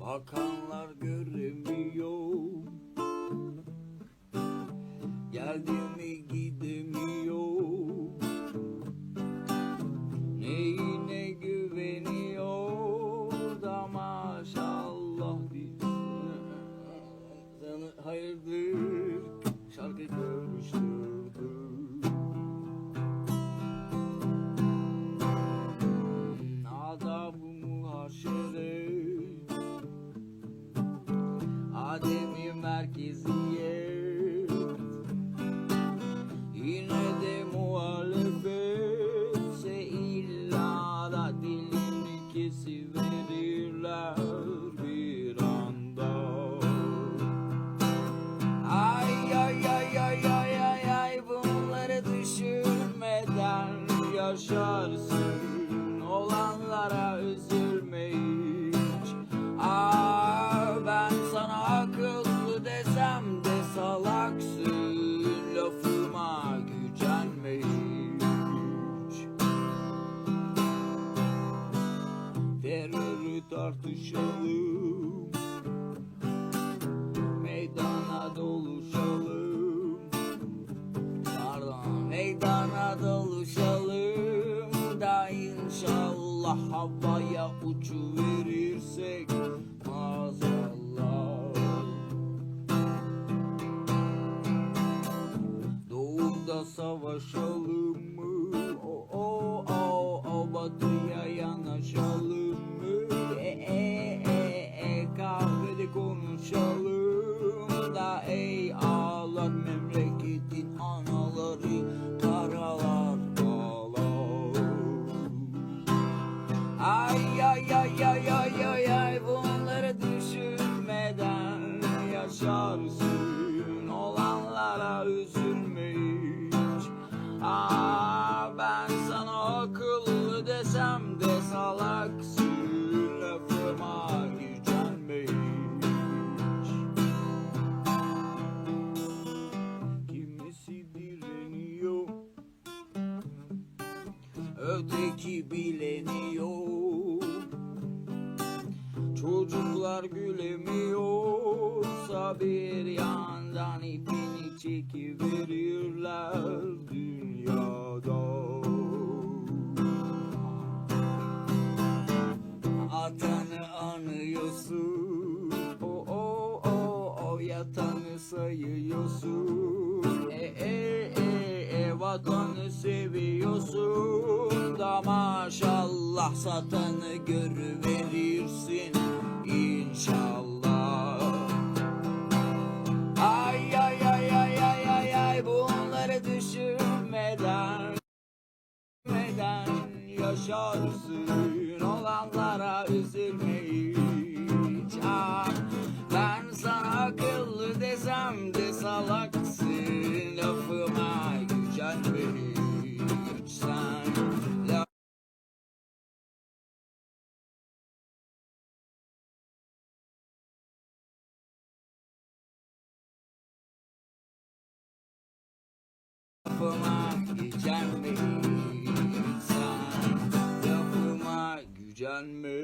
Bakanlar göremiyor. Geldi mi gidemiyor merkeziyet Yine de illa da dilini kesiverirler bir anda. Ay ay ay ay ay ay ay bunları düşünmeden yaşarsın. Olanlara üzülme tartışalım. Meydana doluşalım. Pardon Meydana doluşalım Da inşallah havaya uçu verirsek Maazallah. Doğuda savaşalım mı? O o o o batıya yanaşalım konuşalım da ey ağlar memleketin anaları karalar dağlar. Ay ay ay ay ay ay ay bunları düşünmeden yaşarsın. Olanlara üzülme hiç Aa, ben sana akıllı desem de salaksın öteki bileniyor. Çocuklar gülemiyorsa bir yandan ipini çekiverirler dünyada. Atanı anıyorsun. O o o o yatanı sayıyorsun. E e e e vatanı seviyorsun Da maşallah satanı görüverirsin inşallah. Ay ay ay ay ay ay ay bunları düşünmeden Neden yaşarsın. Olanlara üzülme hiç Ah, Ben sana akıllı desem de salaksın Lafıma gücenme hiç sen Lafıma gücenme